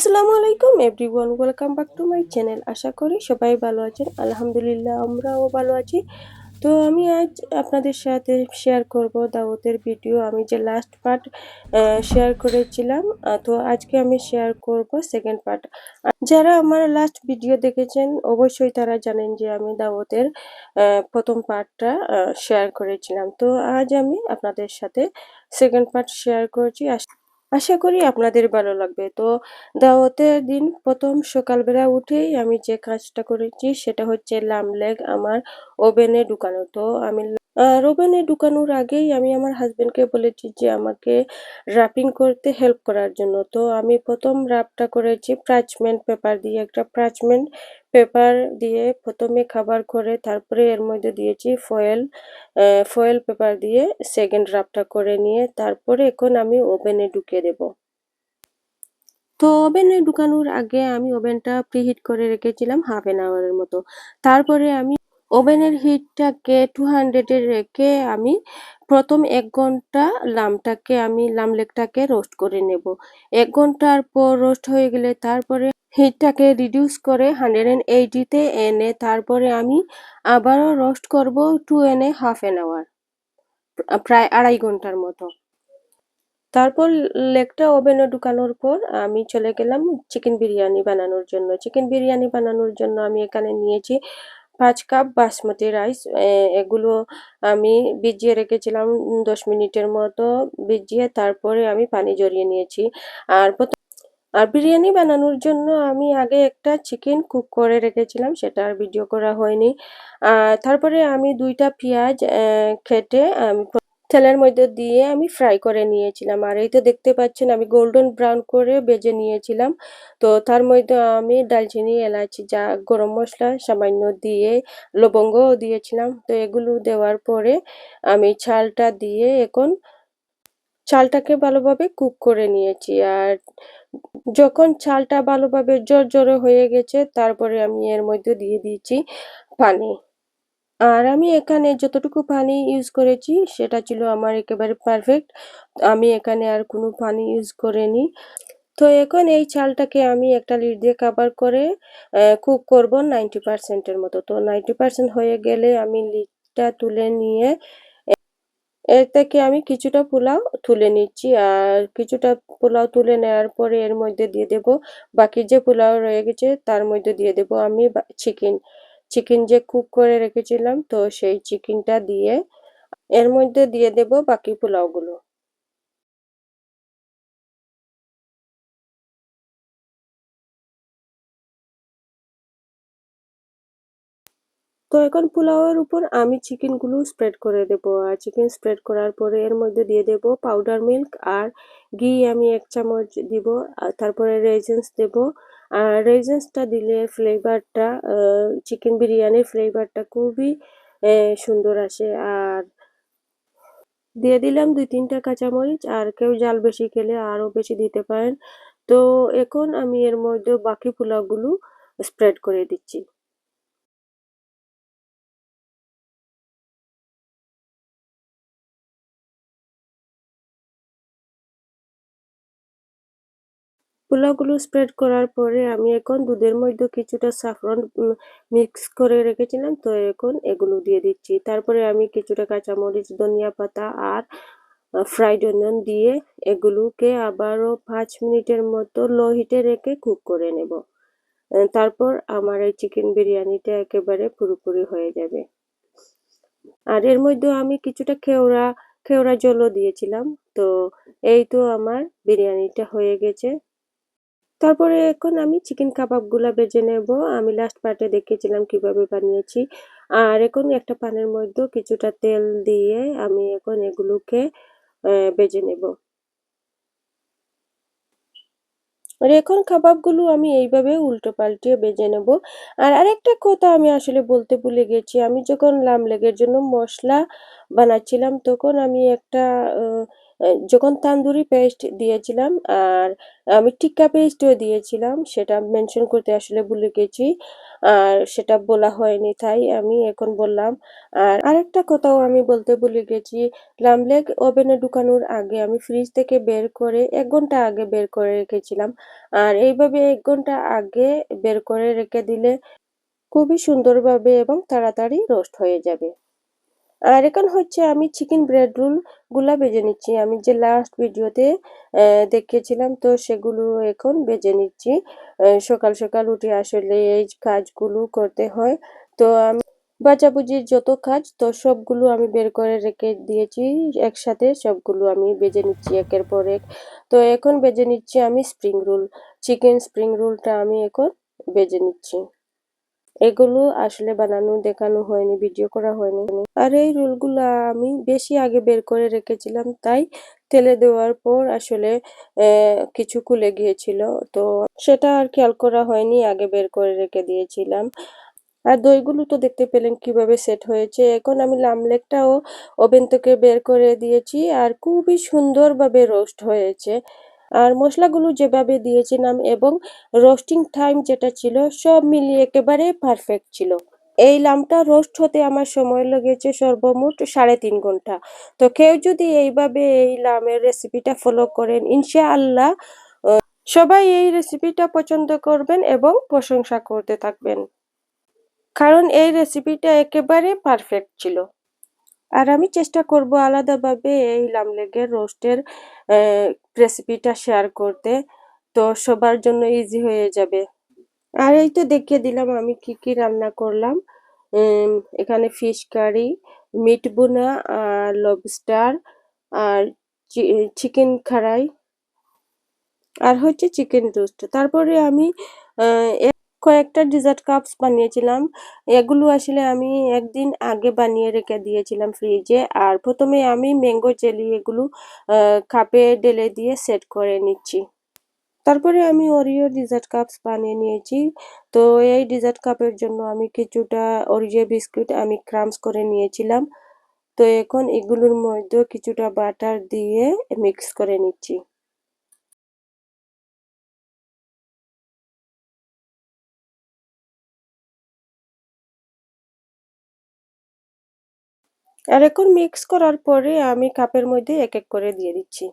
আসসালামু আলাইকুম everyone welcome back to my channel আশা করি সবাই ভালো আছেন। আলহামদুলিল্লাহ, আমরাও ভালো আছি। তো আমি আজ আপনাদের সাথে শেয়ার করব দাওয়াতের ভিডিও আমি যে লাস্ট পার্ট শেয়ার করেছিলাম তো আজকে আমি শেয়ার করব সেকেন্ড পার্ট যারা আমার লাস্ট ভিডিও দেখেছেন, অবশ্যই তারা জানেন যে আমি দাওয়াতের প্রথম পার্টটা শেয়ার করেছিলাম। তো আজ আমি আপনাদের সাথে সেকেন্ড পার্ট শেয়ার করছি। আশ- করি আপনাদের ভালো লাগবে। তো দাওয়াতের দিন প্রথম সকালবেলা উঠেই আমি যে কাজটা করেছি সেটা হচ্ছে লামলেগ আমার ওভেনে ঢুকানো। তো আমি আর ওভেনে ঢুকানোর আগেই আমি আমার হাজব্যান্ডকে বলেছি যে আমাকে র্যাপিং করতে হেল্প করার জন্য। তো আমি প্রথম র্যাপটা করেছি প্রাচমেন্ট পেপার দিয়ে, একটা প্রাচমেন্ট পেপার দিয়ে প্রথমে খাবার করে তারপরে এর মধ্যে দিয়েছি ফয়েল ফয়েল পেপার দিয়ে সেকেন্ড র্যাপটা করে নিয়ে তারপরে এখন আমি ওভেনে ঢুকিয়ে দেব। তো ওভেনে ঢুকানোর আগে আমি ওভেনটা প্রিহিট করে রেখেছিলাম হাফ এন আওয়ারের মতো। তারপরে আমি ওভেনের হিটটাকে টু হান্ড্রেডে রেখে আমি প্রথম এক ঘণ্টা লামটাকে আমি লামলেগটাকে রোস্ট করে নেব। এক ঘণ্টার পর রোস্ট হয়ে গেলে তারপরে হিটটাকে রিডিউস করে হান্ড্রেড অ্যান্ড এইটিতে এনে তারপরে আমি আবারও রোস্ট করব টু এনে হাফ এন আওয়ার প্রায় আড়াই ঘণ্টার মতো। তারপর লেগটা ওভেনে ঢুকানোর পর আমি চলে গেলাম চিকেন বিরিয়ানি বানানোর জন্য। চিকেন বিরিয়ানি বানানোর জন্য আমি এখানে নিয়েছি পাঁচ কাপ বাসমতি রাইস এগুলো আমি ভিজিয়ে রেখেছিলাম দশ মিনিটের মতো ভিজিয়ে তারপরে আমি পানি জড়িয়ে নিয়েছি। আর আর বিরিয়ানি বানানোর জন্য আমি আগে একটা চিকেন কুক করে রেখেছিলাম, সেটা আর ভিডিও করা হয়নি। আর তারপরে আমি দুইটা পেঁয়াজ খেটে আমি তেলের মধ্যে দিয়ে আমি ফ্রাই করে নিয়েছিলাম। আর এই তো দেখতে পাচ্ছেন, আমি গোল্ডেন ব্রাউন করে বেজে নিয়েছিলাম। তো তার মধ্যে আমি দালচিনি এলাচি, যা গরম মশলা সামান্য দিয়ে লবঙ্গও দিয়েছিলাম। তো এগুলো দেওয়ার পরে আমি চালটা দিয়ে এখন চালটাকে ভালোভাবে কুক করে নিয়েছি। আর যখন চালটা ভালোভাবে জোর জোরে হয়ে গেছে, তারপরে আমি এর মধ্যে দিয়ে দিয়েছি পানি। আর আমি এখানে যতটুকু পানি ইউজ করেছি, সেটা ছিল আমার একেবারে পারফেক্ট আমি এখানে আর কোনো পানি ইউজ করিনি। তো এখন এই চালটাকে আমি একটা লিড দিয়ে কাভার করে কুক করব নাইনটি পার্সেন্টের মতো। তো নাইনটি পার্সেন্ট হয়ে গেলে আমি লিডটা তুলে নিয়ে, এর থেকে আমি কিছুটা পোলাও তুলে নিচ্ছি। আর কিছুটা পোলাও তুলে নেওয়ার পরে এর মধ্যে দিয়ে দেব, বাকি যে পোলাও রয়ে গেছে, তার মধ্যে দিয়ে দেব আমি চিকেন চিকেন যে কুক করে রেখেছিলাম, তো সেই চিকেনটা দিয়ে এর মধ্যে দিয়ে দেব বাকি পোলাওগুলো। তো এখন পোলাওয়ের উপর আমি চিকেনগুলো স্প্রেড করে দেব, আর চিকেন স্প্রেড করার পরে এর মধ্যে দিয়ে দেব পাউডার মিল্ক আর ঘি আমি এক চামচ দিব তারপরে রেজেন্স দেব আর রেজেন্সটা দিলে ফ্লেভারটা চিকেন বিরিয়ানির ফ্লেভারটা খুবই সুন্দর আসে। আর দিয়ে দিলাম দুই তিনটা কাঁচামরিচ, আর কেউ জাল বেশি খেলে আরও বেশি দিতে পারেন। তো এখন আমি এর মধ্যে বাকি পোলাওগুলো স্প্রেড করে দিচ্ছি। পোলাওগুলো স্প্রেড করার পরে আমি এখন দুধের মধ্যে কিছুটা সাফরন মিক্স করে রেখেছিলাম। তো এখন এগুলো দিয়ে দিচ্ছি। তারপরে আমি কিছুটা কাঁচামরিচ, ধনিয়া পাতা আর ফ্রাইড অনিয়ন দিয়ে এগুলোকে আবারও পাঁচ মিনিটের মতো লো হিটে রেখে কুক করে নেব। তারপর আমার এই চিকেন বিরিয়ানিটা একেবারে পুরোপুরি হয়ে যাবে। আর এর মধ্যে আমি কিছুটা খেওড়া খেওড়া জলও দিয়েছিলাম। তো এই তো আমার বিরিয়ানিটা হয়ে গেছে। তারপরে এখন আমি চিকেন কাবাবগুলা বেজে নেব। আমি লাস্ট পার্টে দেখিয়েছিলাম কীভাবে বানিয়েছি। আর এখন একটা পানের মধ্যে কিছুটা তেল দিয়ে আমি এখন এগুলোকে বেজে নেব। আর এখন কাবাবগুলো আমি এইভাবে উল্টো পাল্টিয়ে বেজে নেব। আর আরেকটা কথা আমি আসলে বলতে ভুলে গেছি। আমি যখন লাম লেগের জন্য মশলা বানাচ্ছিলাম, তখন আমি একটা যখন তান্দুরি পেস্ট দিয়েছিলাম আর আমি টিক্কা পেস্টও দিয়েছিলাম, সেটা মেনশন করতে আসলে ভুলে গেছি। আর সেটা বলা হয়নি, তাই আমি এখন বললাম। আর আরেকটা কথাও আমি বলতে ভুলে গেছি। লামলেক ওভেনে ঢুকানোর আগে আমি ফ্রিজ থেকে বের করে এক ঘণ্টা আগে বের করে রেখেছিলাম। আর এইভাবে এক ঘণ্টা আগে বের করে রেখে দিলে খুবই সুন্দরভাবে এবং তাড়াতাড়ি রোস্ট হয়ে যাবে। আর এখন হচ্ছে আমি চিকেন ব্রেড রোলগুলা বেজে নিচ্ছি। আমি যে লাস্ট ভিডিওতে দেখিয়েছিলাম, তো সেগুলো এখন বেজে নিচ্ছি। সকাল সকাল উঠে আসলে এই কাজগুলো করতে হয়। তো আমি বাজাবুজির যত কাজ, তো সবগুলো আমি বের করে রেখে দিয়েছি। একসাথে সবগুলো আমি বেজে নিচ্ছি একের পর এক। তো এখন বেজে নিচ্ছি আমি স্প্রিং রোল চিকেন স্প্রিং রোলটা আমি এখন বেজে নিচ্ছি। এগুলো আসলে বানানো, দেখানো হয়নি, ভিডিও করা হয়নি। আর এই রোলগুলো আমি বেশি আগে বের করে রেখেছিলাম, তাই তেলে দেওয়ার পর আসলে কিছু খুলে গিয়েছিল। তো সেটা আর খেয়াল করা হয়নি, আগে বের করে রেখে দিয়েছিলাম। আর দইগুলো তো দেখতে পেলেন কীভাবে সেট হয়েছে। এখন আমি লামলেকটাও ওভেন থেকে বের করে দিয়েছি, আর খুবই সুন্দরভাবে রোস্ট হয়েছে। আর মশলাগুলো যেভাবে দিয়েছিলাম এবং রোস্টিং টাইম যেটা ছিল, সব মিলিয়ে একেবারে পারফেক্ট ছিল। এই লামটা রোস্ট হতে আমার সময় লেগেছে সর্বমোট সাড়ে তিন ঘণ্টা। তো কেউ যদি এইভাবে এই লামের রেসিপিটা ফলো করেন, ইনশাআল্লাহ সবাই এই রেসিপিটা পছন্দ করবেন এবং প্রশংসা করতে থাকবেন। কারণ এই রেসিপিটা একেবারে পারফেক্ট ছিল। আর আমি চেষ্টা করব আলাদাভাবে এই লামলেগের রোস্টের রেসিপিটা শেয়ার করতে, তো সবার জন্য ইজি হয়ে যাবে। আর এই তো দেখিয়ে দিলাম আমি কি কি রান্না করলাম। এখানে ফিশ কারি মিট বোনা আর লবস্টার আর চিকেন খাড়াই আর হচ্ছে চিকেন রোস্ট তারপরে আমি কয়েকটা ডিজার্ট কাপস বানিয়েছিলাম। এগুলো আসলে আমি একদিন আগে বানিয়ে রেখে দিয়েছিলাম ফ্রিজে আর প্রথমে আমি ম্যাঙ্গো জেলি এগুলো কাপে ঢেলে দিয়ে সেট করে নিচ্ছি। তারপরে আমি ওরিও ডিজার্ট কাপস বানিয়ে নিয়েছি। তো এই ডিজার্ট কাপের জন্য আমি কিছুটা ওরিও বিস্কুট আমি ক্রামস করে নিয়েছিলাম। তো এখন এগুলোর মধ্যে কিছুটা বাটার দিয়ে মিক্স করে নিচ্ছি। আর এখন মিক্স করার পরে আমি কাপের মধ্যে এক এক করে দিয়ে দিচ্ছি।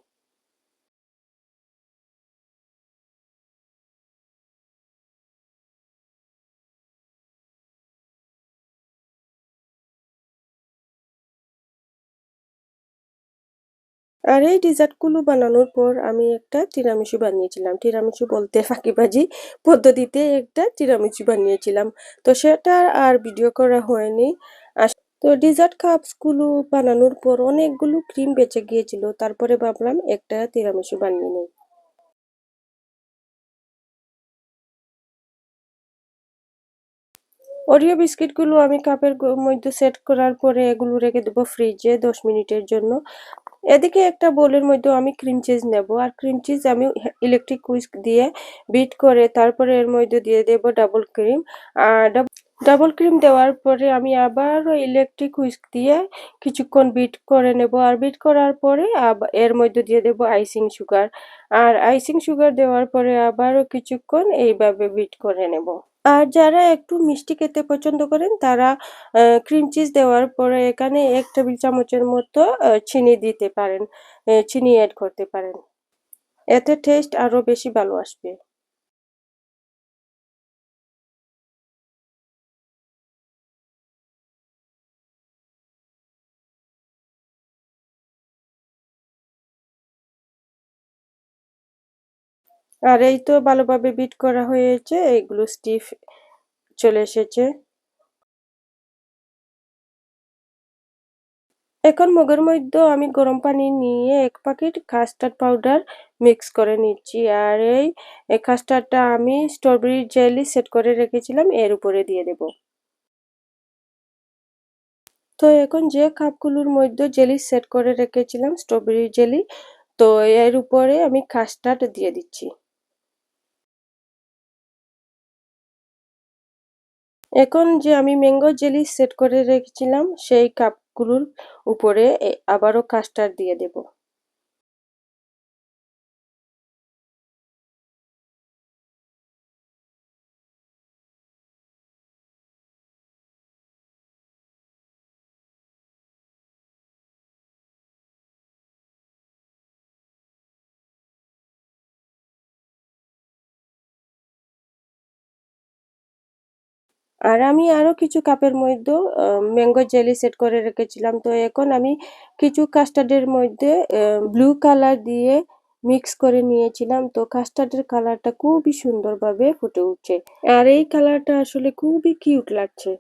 আর এই ডিজার্টগুলো বানানোর পর আমি একটা তিরামিসু বানিয়েছিলাম। তিরামিসু বলতে ফাঁকিবাজি পদ্ধতিতে একটা তিরামিসু বানিয়েছিলাম। তো সেটা আর ভিডিও করা হয়নি। তো ডিজার্ট কাপসগুলো বানানোর পর অনেকগুলো ক্রিম বেঁচে গিয়েছিল। তারপরে ভাবলাম একটা তিরামিসু বানিয়ে নেই। ওরিও বিস্কিটগুলো আমি কাপের মধ্যে সেট করার পরে এগুলো রেখে দেবো ফ্রিজে দশ মিনিটের জন্য। এদিকে একটা বোলের মধ্যে আমি ক্রিম চিজ নেব। আর ক্রিম চিজ আমি ইলেকট্রিক কুইস্ক দিয়ে বিট করে তারপরে এর মধ্যে দিয়ে দেব ডাবল ক্রিম আর ডাবল ক্রিম দেওয়ার পরে আমি আবারও ইলেকট্রিক হুইস্ক দিয়ে কিছুক্ষণ বিট করে নেব। আর বিট করার পরে এর মধ্যে দিয়ে দেব আইসিং সুগার আর আইসিং সুগার দেওয়ার পরে আবারও কিছুক্ষণ এইভাবে বিট করে নেব। আর যারা একটু মিষ্টি খেতে পছন্দ করেন, তারা ক্রিম চিজ দেওয়ার পরে এখানে এক টেবিল চামচের মতো চিনি দিতে পারেন চিনি অ্যাড করতে পারেন। এতে টেস্ট আরও বেশি ভালো আসবে। আর এই তো ভালোভাবে বিট করা হয়েছে, এগুলো স্টিফ চলে এসেছে। এখন মগের মধ্যে আমি গরম পানি নিয়ে এক প্যাকেট কাস্টার্ড পাউডার মিক্স করে নিচ্ছি। আর এই কাস্টার্ডটা আমি স্ট্রবেরি জেলি সেট করে রেখেছিলাম, এর উপরে দিয়ে দেব। তো এখন যে কাপগুলোর মধ্যে জেলি সেট করে রেখেছিলাম স্ট্রবেরি জেলি তো এর উপরে আমি কাস্টার্ড দিয়ে দিচ্ছি। এখন যে আমি ম্যাঙ্গো জেলি সেট করে রেখেছিলাম, সেই কাপগুলোর উপরে আবারও কাস্টার্ড দিয়ে দেব। আর আমি আরও কিছু কাপের মধ্যে ম্যাঙ্গো জেলি সেট করে রেখেছিলাম। তো এখন আমি কিছু কাস্টার্ডের মধ্যে ব্লু কালার দিয়ে মিক্স করে নিয়েছিলাম। তো কাস্টার্ডের কালারটা খুবই সুন্দরভাবে ফুটে উঠছে। আর এই কালারটা আসলে খুবই কিউট লাগছে।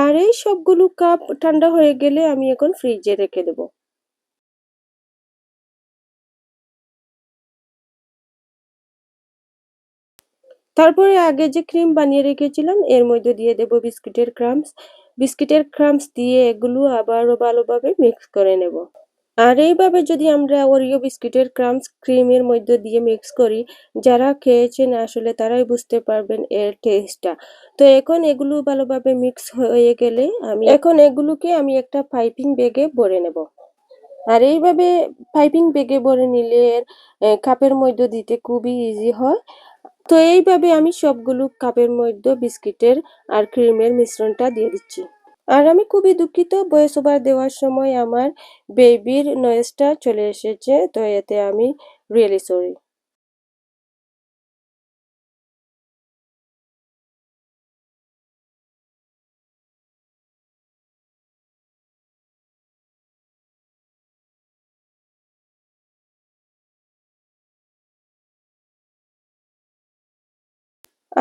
আর এই সবগুলো কাপ ঠান্ডা হয়ে গেলে আমি এখন ফ্রিজে রেখে দেবো। তারপরে আগে যে ক্রিম বানিয়ে রেখেছিলাম, এর মধ্যে দিয়ে দেব বিস্কিটের ক্রামস বিস্কিটের ক্রামস দিয়ে এগুলো আবারও ভালোভাবে মিক্স করে নেব। আর এইভাবে যদি আমরা ওরিও বিস্কিটের ক্রামস ক্রিমের মধ্যে দিয়ে মিক্স করি, যারা খেয়েছেন আসলে তারাই বুঝতে পারবেন এর টেস্টটা তো এখন এগুলো ভালোভাবে মিক্স হয়ে গেলে আমি এখন এগুলোকে আমি একটা পাইপিং ব্যাগে ভরে নেব। আর এইভাবে পাইপিং ব্যাগে ভরে নিলে এর কাপের মধ্যে দিতে খুবই ইজি হয়। তো এইভাবে আমি সবগুলো কাপের মধ্যে বিস্কিটের আর ক্রিমের মিশ্রণটা দিয়ে দিচ্ছি। আর আমি খুবই দুঃখিত বয়স ওভার দেওয়ার সময় আমার বেবির নয়েসটা চলে এসেছে, তো এতে আমি রিয়েলি সরি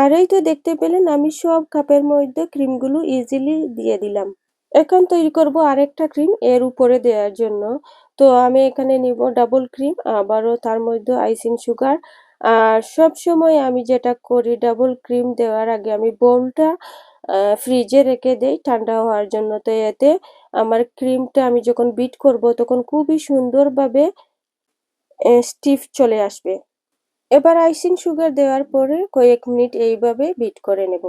আর এই তো দেখতে পেলেন, আমি সব কাপের মধ্যে ক্রিমগুলো ইজিলি দিয়ে দিলাম। এখন তৈরি করব আরেকটা ক্রিম এর উপরে দেওয়ার জন্য। তো আমি এখানে নিব ডাবল ক্রিম আবারও তার মধ্যে আইসিং সুগার আর সব সময় আমি যেটা করি ডাবল ক্রিম দেওয়ার আগে আমি বোলটা ফ্রিজে রেখে দেই ঠান্ডা হওয়ার জন্য। তো এতে আমার ক্রিমটা আমি যখন বিট করব তখন খুবই সুন্দরভাবে স্টিফ চলে আসবে। এবার আইসিং সুগার দেওয়ার পরে কয়েক মিনিট এইভাবে বিট করে নেব।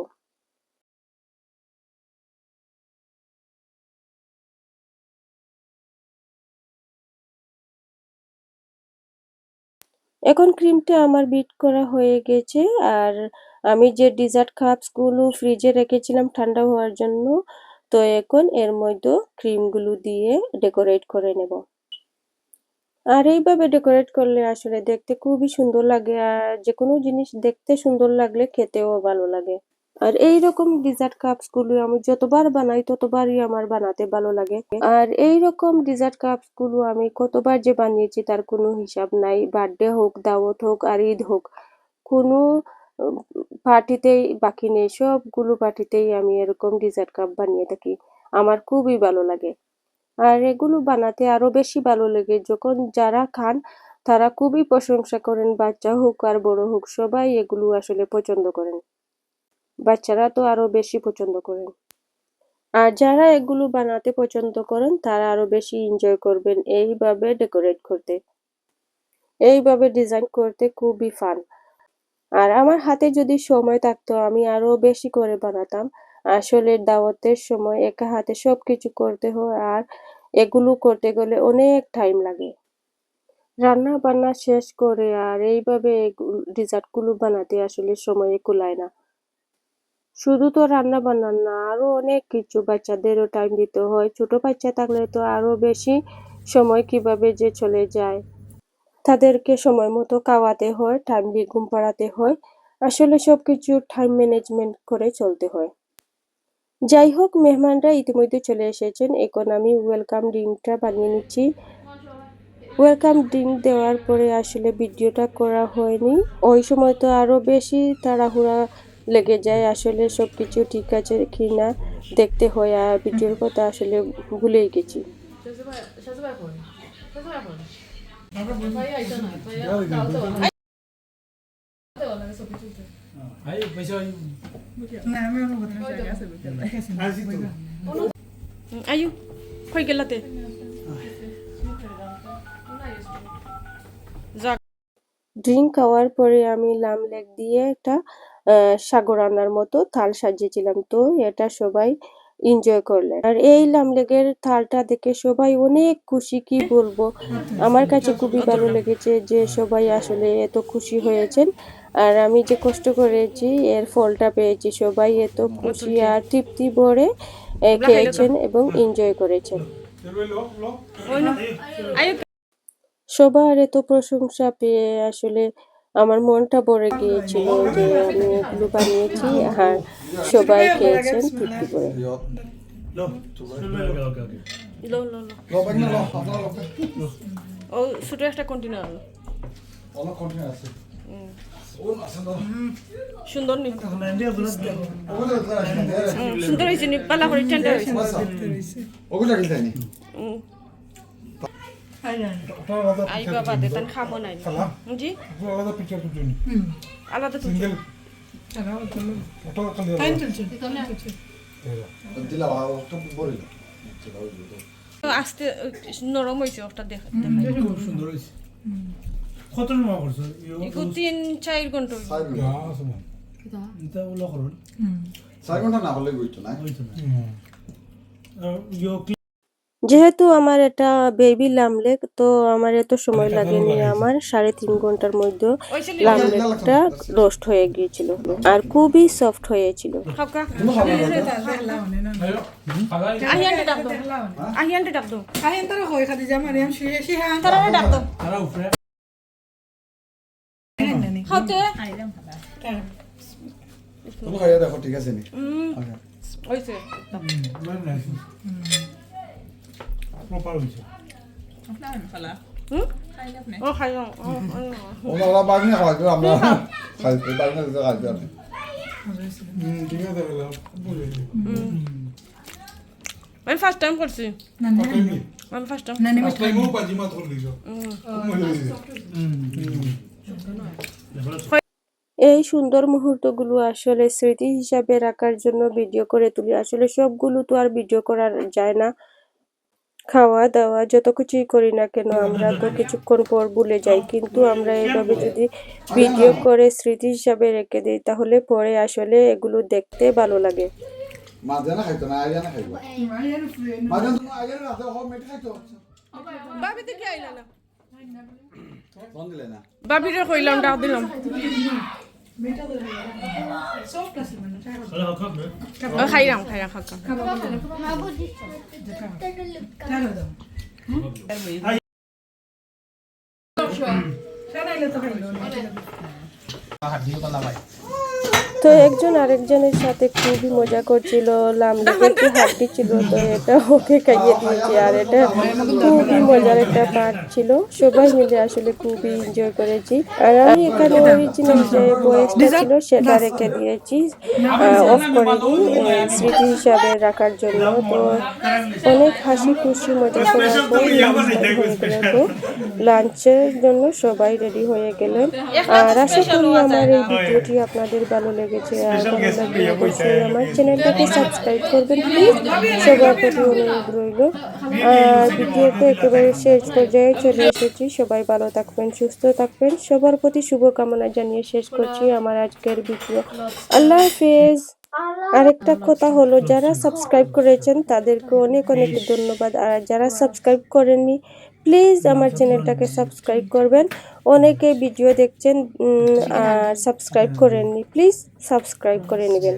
এখন ক্রিমটা আমার বিট করা হয়ে গেছে আর আমি যে ডিজার্ট কাপসগুলো ফ্রিজে রেখেছিলাম ঠান্ডা হওয়ার জন্য, তো এখন এর মধ্যে ক্রিমগুলো দিয়ে ডেকোরেট করে নেব। আর এইভাবে ডেকোরেট করলে আসলে দেখতে খুবই সুন্দর লাগে, আর যে কোনো জিনিস দেখতে সুন্দর লাগলে খেতেও ভালো লাগে। আর এই রকম ডিজার্ট কাপসগুলো আমি যতবার বানাই, ততবারই আমার বানাতে ভালো লাগে। আর এই রকম ডিজার্ট কাপসগুলো আমি কতবার যে বানিয়েছি, তার কোনো হিসাব নাই। বার্থডে হোক, দাওয়াত হোক, আর ঈদ হোক, কোনো পার্টিতেই বাকি নেই। সবগুলো পার্টিতেই আমি এরকম ডিজার্ট কাপ বানিয়ে থাকি। আমার খুবই ভালো লাগে। আর এগুলো বানাতে আরও বেশি ভালো লাগে। যখন যারা খান, তারা খুবই প্রশংসা করেন, বাচ্চা হোক আর বড় হোক, সবাই এগুলো আসলে পছন্দ করেন। বাচ্চারা তো আরও বেশি পছন্দ করেন। আর যারা এগুলো বানাতে পছন্দ করেন, তারা আরও বেশি এনজয় করবেন এইভাবে ডেকোরেট করতে। এইভাবে ডিজাইন করতে খুবই ফান আর আমার হাতে যদি সময় থাকতো, আমি আরও বেশি করে বানাতাম। আসলে দাওয়াতের সময় একা হাতে সব কিছু করতে হয় আর এগুলো করতে গেলে অনেক টাইম লাগে। রান্না বান্না শেষ করে আর এইভাবে ডিজার্টগুলো বানাতে আসলে সময় কুলায় না। শুধু তো রান্না বান্না না, আরও অনেক কিছু বাচ্চাদেরও টাইম দিতে হয়। ছোট বাচ্চা থাকলে তো আরও বেশি সময় কীভাবে যে চলে যায়। তাদেরকে সময় মতো খাওয়াতে হয় টাইমলি ঘুম পাড়াতে হয়। আসলে সব কিছু টাইম ম্যানেজমেন্ট করে চলতে হয়। যাই হোক মেহমানরা ইতিমধ্যে চলে এসেছেন এখন আমি ওয়েলকাম ড্রিঙ্কটা বানিয়ে নিচ্ছি ওয়েলকাম ড্রিঙ্ক দেওয়ার পরে আসলে ভিডিওটা করা হয়নি ওই সময় তো আরও বেশি তাড়াহুড়া লেগে যায় আসলে সব কিছু ঠিক আছে কি না দেখতে হয় আর ভিডিওর কথা আসলে ভুলেই গেছি ড্রিঙ্ক খাওয়ার পরে আমি লাম লেক দিয়ে একটা সাগর আনার মতো থাল সাজিয়েছিলাম তো এটা সবাই এনজয় করলেন আর এই লামলেগের থালটা দেখে সবাই অনেক খুশি, কি বলব? আমার কাছে খুবই ভালো লেগেছে যে সবাই আসলে এত খুশি হয়েছেন। আর আমি যে কষ্ট করেছি, এর ফলটা পেয়েছি, সবাই এত খুশি আর তৃপ্তি ভরে খেয়েছেন এবং এনজয় করেছেন। সবার এত প্রশংসা পেয়ে আসলে আমার মনটা ভরে গিয়েছিল যে আমি এগুলো বানিয়েছি আর সবাই খেয়েছেন তৃপ্তি করে। Lo. Okej, okej, okej. লো লো লো ল বাকি না ল আপনারা ল ও ছোট একটা কন্টেনার অনেক কন্টিনিউ আছে ও আছে না সুন্দর হয়েছে পালা করে টেন্ডার হয়েছে। ওগুলো কি জানি আই বাবা দে তান খাব নাই জি? আলাদা পিকচার তুলছি। আলাদা তো সিঙ্গেল ফটো খালি দিলা ভালো তো। বলি আস্তে নরম হয়েছে ওটা দেখ খুব সুন্দর হয়েছে কত সময় করছ? ইকো তিন চার ঘণ্টা এটা ওলা করুন সাইড ঘণ্টা না হলে গইতো না। হইতো না। ইয়ো যেহেতু আমার এটা বেবি লামলেক তো আমার এত সময় লাগেনি আমার। সাড়ে তিন ঘণ্টার মধ্যে লামলেকটা রোস্ট হয়ে গিয়েছিল আর খুবই সফট হয়েছিল। দেখো ঠিক আছে নি আচ্ছা হইছে মানে নাইস প্রপার ও খাই যাও ওরা না আমরা না খাইতে আমি। ঠিক আছে আমি ফার্স্ট টাইম করছি? আমি ফার্স্ট টাইম এই সুন্দর মুহূর্তগুলো আসলে স্মৃতি হিসাবে রাখার জন্য ভিডিও করে তুলি। আসলে সবগুলো তো আর ভিডিও করা যায় না। খাওয়া দাওয়া যত কিছুই করি না কেন আমরা তো কিছুক্ষণ পর ভুলে যাই। কিন্তু আমরা এভাবে যদি ভিডিও করে স্মৃতি হিসাবে রেখে দিই তাহলে পরে আসলে এগুলো দেখতে ভালো লাগে। বাবিরে কইলাম ডাক দিলাম। Beta de Soft class man. Eller har kommit. O খাইরাম খাইরাম খাকা Tara daw. Sana ilo to kayo. তো একজন আরেকজনের সাথে খুবই মজা করছিল লামলেগে একটু হাড্ডি ছিল তো এটা ওকে খাইয়ে দিয়েছি। আর এটা খুবই মজার একটা পার্ট ছিল। সবাই মিলে আসলে খুবই এনজয় করেছি। আর আমি এখানে অরিজিনাল যে বয়েসটা ছিল, সেটা রেখে দিয়েছি। অফ করে দিই স্মৃতি হিসাবে রাখার জন্য। তো অনেক হাসি খুশি মজা করার পর লাঞ্চের জন্য সবাই রেডি হয়ে গেলেন। আর আশা করি আমার এই ভিডিওটি আপনাদের ভালো লেগেছে। আর আমার চ্যানেলটাকে সাবস্ক্রাইব করবেন প্লিজ সবার প্রতি অনুরোধ রইল। আর ভিডিওতে একেবারে শেষ পর্যায়ে চলে এসেছি। সবাই ভালো থাকবেন সুস্থ থাকবেন। সবার প্রতি শুভকামনা জানিয়ে শেষ করছি আমার আজকের ভিডিও। আল্লাহ হাফেজ। আরেকটা কথা হলো যারা সাবস্ক্রাইব করেছেন তাদেরকে অনেক অনেক ধন্যবাদ। আর যারা সাবস্ক্রাইব করেননি প্লিজ আমার চ্যানেলটাকে সাবস্ক্রাইব করবেন। অনেকে ভিডিও দেখছেন আর সাবস্ক্রাইব করেননি। প্লিজ সাবস্ক্রাইব করে নেবেন।